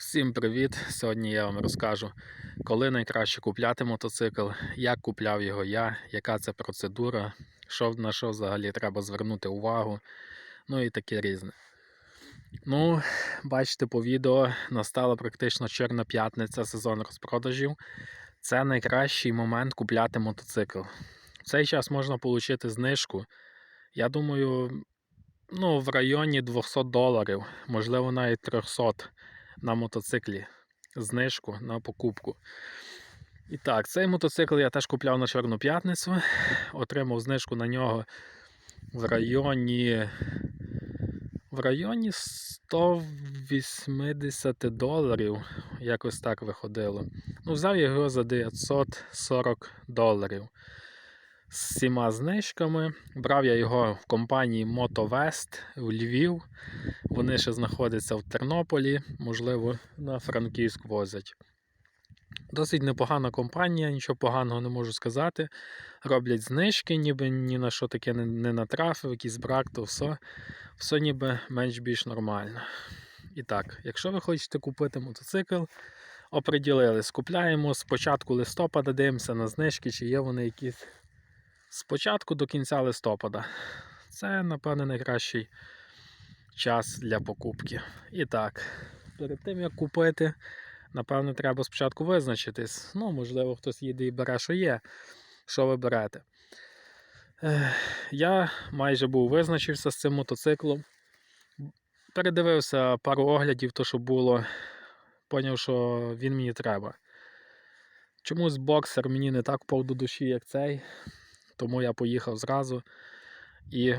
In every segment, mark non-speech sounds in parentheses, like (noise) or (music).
Всім привіт! Сьогодні я вам розкажу, коли найкраще купляти мотоцикл, як купляв його я, яка це процедура, що на що взагалі треба звернути увагу, ну і таке різне. Ну, бачите по відео, настала практично Чорна п'ятниця, сезон розпродажів. Це найкращий момент купляти мотоцикл. В цей час можна отримати знижку. Я думаю, ну, в районі 200 доларів, можливо, навіть 300 на мотоциклі знижку на покупку. І так, цей мотоцикл я теж купляв на Чорну п'ятницю. Отримав знижку на нього в районі в районі 180 доларів. Якось так виходило. Ну, взяв його за 940 доларів. З всіма знижками. Брав я його в компанії MotoVest в Львів. Вони ще знаходяться в Тернополі, можливо, на Франківськ возять. Досить непогана компанія, нічого поганого не можу сказати. Роблять знижки, ніби ні на що таке не, натрафив, якийсь брак, то все, все ніби менш-більш нормально. І так, якщо ви хочете купити мотоцикл, оприділились, купляємо з початку листопада, дивимося на знижки, чи є вони якісь з початку до кінця листопада. Це, напевне, найкращий час для покупки. І так, перед тим як купити, напевно, треба спочатку визначитись. Ну, можливо, хтось їде і бере, що є, що ви берете. Я майже був визначився з цим мотоциклом. Передивився пару оглядів, то що було, поняв, що він мені треба. Чомусь боксер мені не так впав до душі, як цей, тому я поїхав зразу. І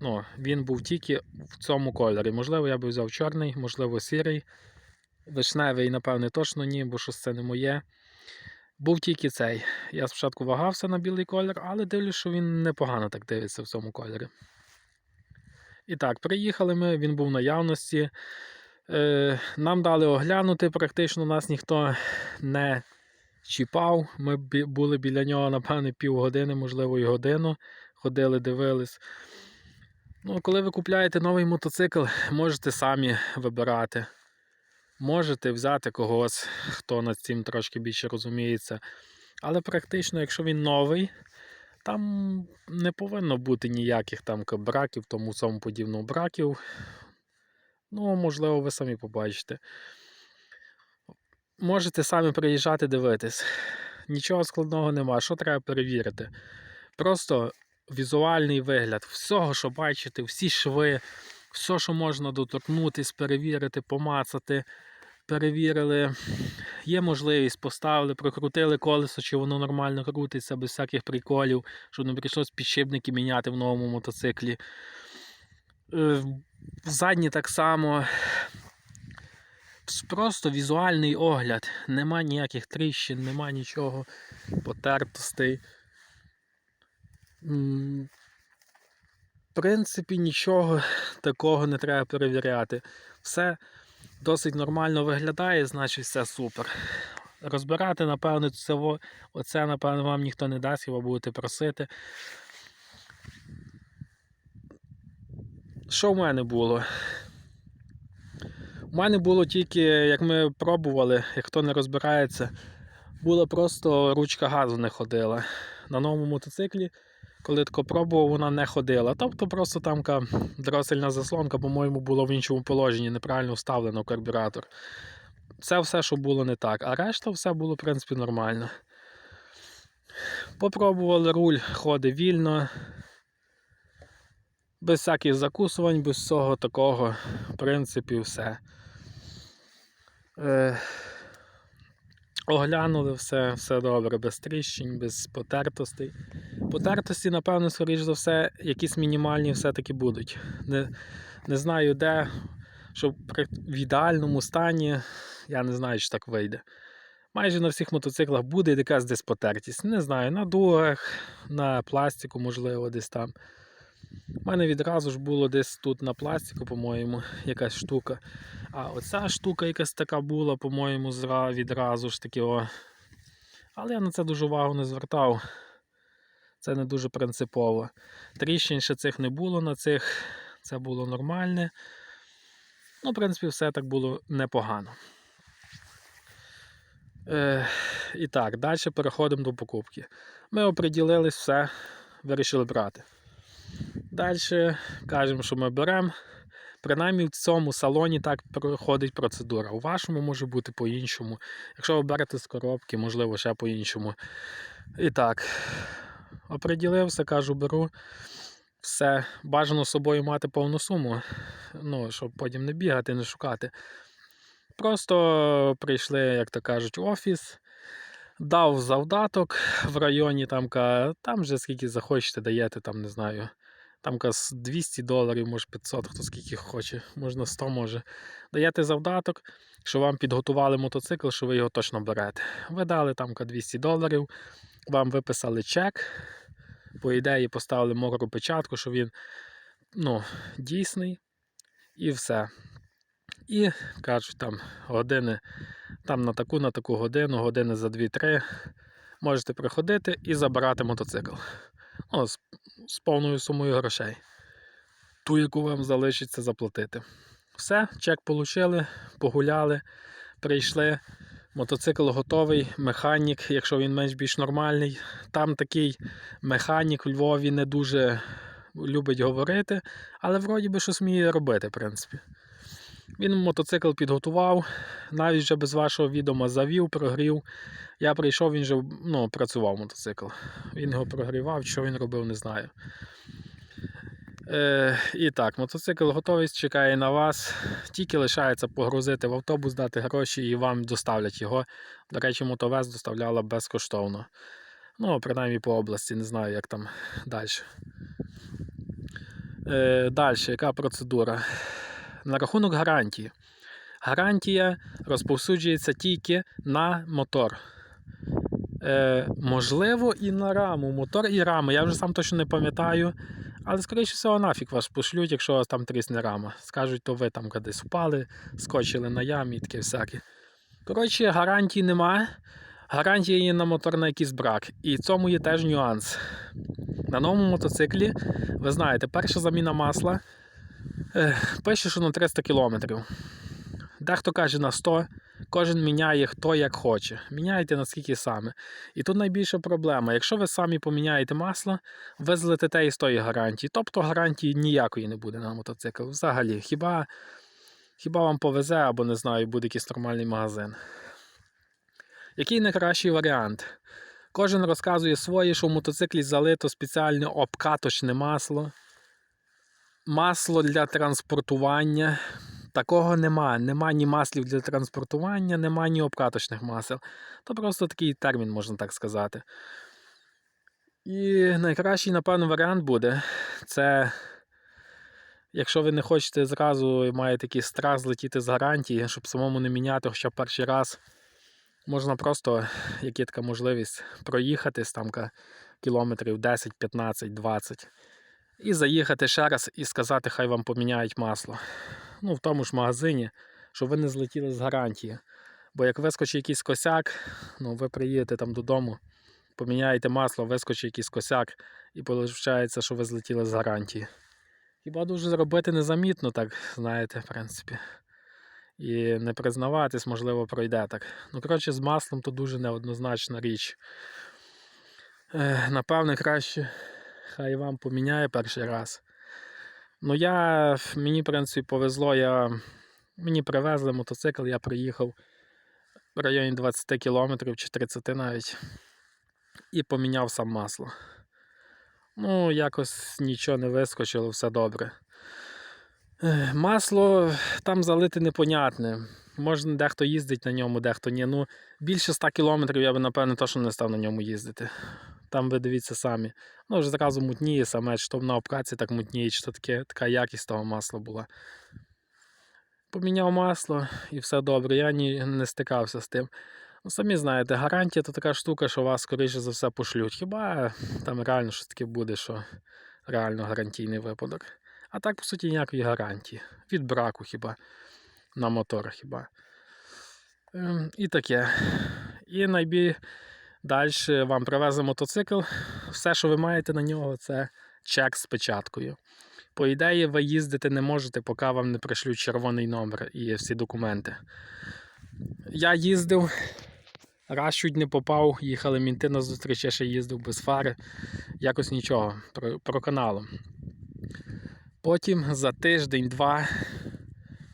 ну, він був тільки в цьому кольорі. Можливо, я би взяв чорний, можливо, сірий. Вишневий, напевне, точно ні, бо щось це не моє. Був тільки цей. Я спочатку вагався на білий колір, але дивлюсь, що він непогано так дивиться в цьому кольорі. І так, приїхали ми, він був в наявності. Е, Нам дали оглянути, практично нас ніхто не чіпав. Ми були біля нього, напевне, півгодини, можливо, і годину. Ходили, дивились. Ну, коли ви купляєте новий мотоцикл, можете самі вибирати. Можете взяти когось, хто над цим трошки більше розуміється. Але практично, якщо він новий, там не повинно бути ніяких там браків, тому цьому подібного браків. Ну, можливо, ви самі побачите. Можете самі приїжджати дивитись. Нічого складного нема. Що треба перевірити? Просто візуальний вигляд всього, що бачите, всі шви, все, що можна доторкнутись, перевірити, помацати. Перевірили, є можливість, поставили, прокрутили колесо, чи воно нормально крутиться, без всяких приколів, щоб не прийшлось підшипники міняти в новому мотоциклі. Е, Задні так само. Просто візуальний огляд. Нема ніяких тріщин, нема нічого потертостей. В принципі, нічого такого не треба перевіряти. Все досить нормально виглядає, значить все супер. Розбирати, напевно, це, оце, напевно, вам ніхто не дасть, його будете просити. Що в мене було? У мене було тільки, як ми пробували, як хто не розбирається, була просто ручка газу не ходила. На новому мотоциклі, коли тако пробував, вона не ходила. Тобто просто там дросельна заслонка, по-моєму, була в іншому положенні, неправильно вставлено карбюратор. Це все, що було не так, а решта все було, в принципі, нормально. Попробували руль, ходить вільно. Без всяких закусувань, без всього такого, в принципі, все. Е, оглянули все, все добре, без тріщин, без потертостей. Потертості, напевно, скоріш за все, якісь мінімальні все-таки будуть. Не, не знаю де, щоб в ідеальному стані, я не знаю, чи так вийде. Майже на всіх мотоциклах буде якась десь потертість. Не знаю, на дугах, на пластику, можливо, десь там. У мене відразу ж було десь тут на пластику, по-моєму, (laughs) якась штука. А оця штука якась така була, по-моєму, відразу ж таки. О. Але я на це дуже увагу не звертав. Це не дуже принципово. Тріщин ще цих не було на цих. Це було нормальне. Ну, в принципі, все так було непогано. Е, і так, далі переходимо до покупки. Ми оприділились, все, вирішили брати. Далі кажемо, що ми беремо. Принаймні в цьому салоні так проходить процедура. У вашому може бути по-іншому. Якщо ви берете з коробки, можливо, ще по-іншому. І так, оприділився, кажу, беру. Все, бажано з собою мати повну суму, ну, щоб потім не бігати, не шукати. Просто прийшли, як то кажуть, в офіс, дав завдаток в районі, там, там вже скільки захочете, даєте, там, не знаю. Там ка з 200 доларів, може 500, хто скільки хоче, можна 100 може. Даєте завдаток, що вам підготували мотоцикл, що ви його точно берете. Ви дали там 200 доларів, вам виписали чек. По ідеї поставили мокру печатку, що він ну, дійсний. І все. І кажуть, там години там на таку, на таку годину, години за 2-3 можете приходити і забирати мотоцикл. Ну, з, з повною сумою грошей. Ту, яку вам залишиться заплатити. Все, чек получили, погуляли, прийшли. Мотоцикл готовий, механік, якщо він менш більш нормальний. Там такий механік в Львові не дуже любить говорити, але вроді би щось вміє робити, в принципі. Він мотоцикл підготував, навіть вже без вашого відома завів, прогрів. Я прийшов, він вже ну, працював мотоцикл. Він його прогрівав, що він робив, не знаю. Е, і так, мотоцикл готовий, чекає на вас. Тільки лишається погрузити в автобус, дати гроші і вам доставлять його. До речі, мотовез доставляла безкоштовно. Ну, принаймні по області, не знаю, як там далі. Е, далі, яка процедура? На рахунок гарантії. Гарантія розповсюджується тільки на мотор. Е, можливо, і на раму. Мотор і рама. Я вже сам точно не пам'ятаю. Але, скоріше всього, нафіг вас пошлють, якщо вас там трісне рама. Скажуть, то ви там кудись впали, скочили на ямі і таке всяке. Коротше, гарантії нема. Гарантія є на мотор на якийсь брак. І в цьому є теж нюанс. На новому мотоциклі, ви знаєте, перша заміна масла пише, що на 300 км. Дехто каже на 100, кожен міняє хто як хоче. Міняйте наскільки саме. І тут найбільша проблема. Якщо ви самі поміняєте масло, ви злетите із тої гарантії. Тобто гарантії ніякої не буде на мотоцикл. Взагалі, хіба, хіба вам повезе або не знаю, буде якийсь нормальний магазин. Який найкращий варіант? Кожен розказує своє, що в мотоциклі залито спеціальне обкаточне масло. Масло для транспортування. Такого нема. Нема ні маслів для транспортування, нема ні обкаточних масел. То просто такий термін, можна так сказати. І найкращий, напевно, варіант буде це, якщо ви не хочете зразу і маєте такий страх злетіти з гарантії, щоб самому не міняти хоча б перший раз, можна просто, як є така можливість, проїхатись там кілометрів 10, 15, 20 і заїхати ще раз і сказати, хай вам поміняють масло. Ну, в тому ж магазині, щоб ви не злетіли з гарантії. Бо як вискочить якийсь косяк, ну ви приїдете там додому, поміняєте масло, вискочить якийсь косяк, і виходить, що ви злетіли з гарантії. Хіба дуже зробити незамітно, так, знаєте, в принципі. І не признаватись, можливо, пройде так. Ну, коротше, з маслом то дуже неоднозначна річ. Е, напевне, краще хай вам поміняє перший раз. Ну, я, мені, в принципі, повезло, я, мені привезли мотоцикл, я приїхав в районі 20 кілометрів чи 30 навіть. І поміняв сам масло. Ну, якось нічого не вискочило, все добре. Масло там залити непонятне. Можна дехто їздить на ньому, дехто ні. Ну, більше 100 кілометрів я би, напевно, точно не став на ньому їздити. Там ви дивіться самі. Ну, вже зразу мутніє саме, чи то на обкаці так мутніє, чи то таке, така якість того масла була. Поміняв масло і все добре. Я ні, не стикався з тим. Ну, самі знаєте, гарантія то така штука, що вас, скоріше за все, пошлють. Хіба там реально щось таке буде, що реально гарантійний випадок. А так, по суті, ніякої гарантії. Від браку хіба. На мотор хіба. Ем, і таке. І найбіль... Далі вам привезли мотоцикл. Все, що ви маєте на нього, це чек з печаткою. По ідеї, ви їздити не можете, поки вам не пришлють червоний номер і всі документи. Я їздив, раз чуть не попав, їхали мінти на зустріч, я ще їздив без фари. Якось нічого, про, проканало. Потім за тиждень-два,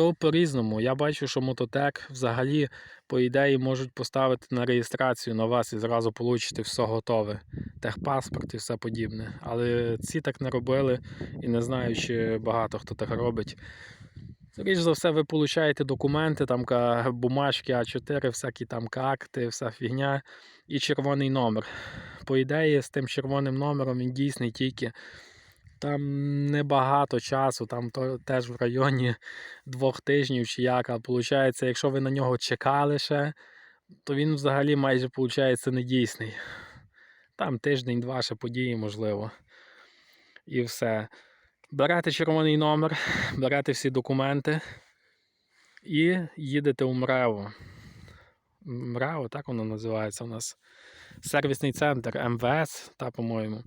то по-різному. Я бачу, що мототек взагалі, по ідеї, можуть поставити на реєстрацію на вас і зразу получите все готове. Техпаспорт і все подібне. Але ці так не робили і не знаю, чи багато хто так робить. Скоріш за все, ви получаєте документи, там бумажки А4, всякі там акти, вся фігня і червоний номер. По ідеї, з тим червоним номером він дійсний тільки. Там небагато часу, там то, теж в районі двох тижнів чи як. А виходить, якщо ви на нього чекали ще, то він взагалі майже виходить недійсний. Там тиждень-два ще події, можливо. І все. Берете червоний номер, берете всі документи і їдете у МРЕВО. МРЕВО, так воно називається у нас. Сервісний центр МВС, та, по-моєму.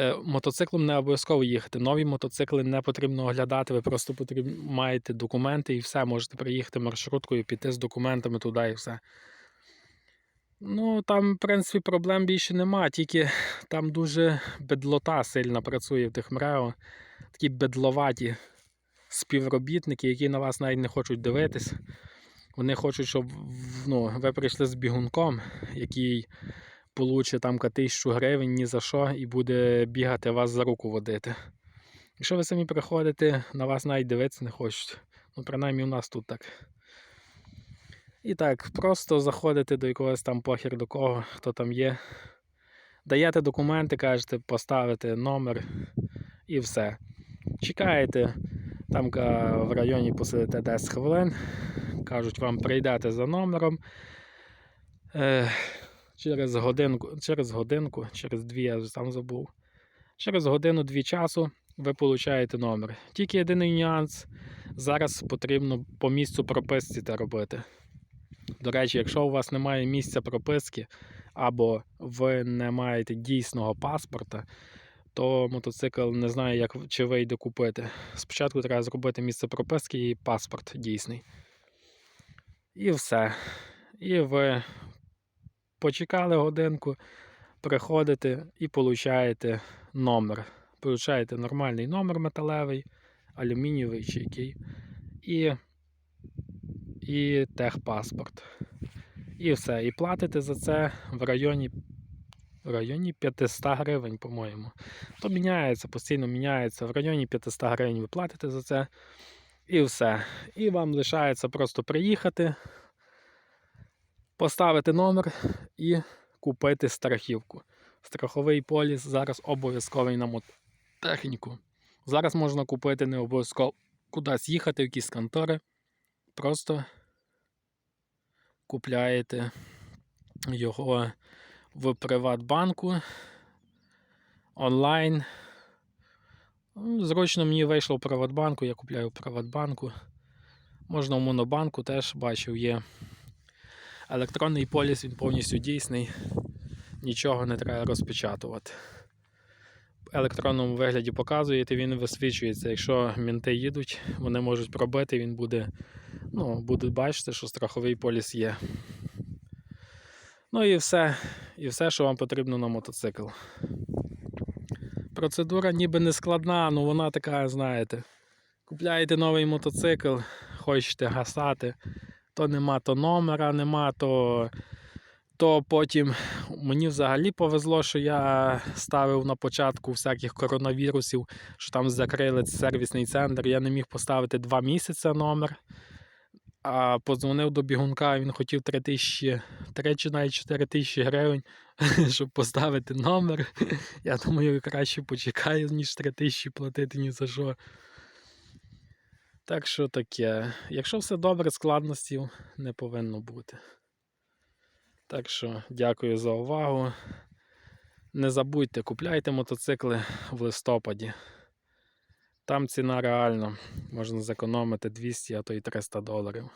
Е, Мотоциклом не обов'язково їхати. Нові мотоцикли не потрібно оглядати, ви просто потрібно, маєте документи і все, можете приїхати маршруткою, піти з документами туди і все. Ну, там, в принципі, проблем більше нема, тільки там дуже бедлота сильно працює в тих МРЕО. Такі бедловаті співробітники, які на вас навіть не хочуть дивитись. Вони хочуть, щоб ну, ви прийшли з бігунком, який получить там тисячу гривень ні за що і буде бігати вас за руку водити. Якщо ви самі приходите, на вас навіть дивитися не хочуть. Ну, принаймні у нас тут так. І так, просто заходите до якогось там похер до кого, хто там є. Даєте документи, кажете, поставите номер і все. Чекаєте, там в районі посидите 10 хвилин, кажуть, вам прийдете за номером. Через годинку, через годинку, через дві, я вже сам забув. Через годину-дві часу ви получаєте номер. Тільки єдиний нюанс. Зараз потрібно по місцю прописки це робити. До речі, якщо у вас немає місця прописки, або ви не маєте дійсного паспорта, то мотоцикл не знаю, як чи вийде купити. Спочатку треба зробити місце прописки і паспорт дійсний. І все. І ви почекали годинку, приходите і получаєте номер. Получаєте нормальний номер металевий, алюмінієвий чи який. І, і техпаспорт. І все. І платите за це в районі, в районі 500 гривень, по-моєму. То міняється, постійно міняється. В районі 500 гривень ви платите за це. І все. І вам лишається просто приїхати, поставити номер і купити страхівку. Страховий поліс зараз обов'язковий на мототехніку. Зараз можна купити не обов'язково кудись їхати, в якісь контори. Просто купляєте його в Приватбанку онлайн. Зручно мені вийшло в Приватбанку, я купляю в Приватбанку. Можна в Монобанку теж бачив є. Електронний поліс він повністю дійсний, нічого не треба розпечатувати. В електронному вигляді показуєте, він висвічується. Якщо мінти їдуть, вони можуть пробити, він буде, ну, будуть бачити, що страховий поліс є. Ну і все, і все, що вам потрібно на мотоцикл. Процедура ніби не складна, але вона така, знаєте. Купляєте новий мотоцикл, хочете гасати, то нема то номера, нема, то, то потім мені взагалі повезло, що я ставив на початку всяких коронавірусів, що там закрили сервісний центр. Я не міг поставити два місяці номер. А подзвонив до бігунка, він хотів 3 тисячі, 3 чи навіть 4 тисячі гривень, (laughs) щоб поставити номер. Я думаю, краще почекаю, ніж 3 тисячі платити ні за що. Так що таке. Якщо все добре, складностів не повинно бути. Так що дякую за увагу. Не забудьте, купляйте мотоцикли в листопаді. Там ціна реально можна зекономити 200, а то й 300 доларів.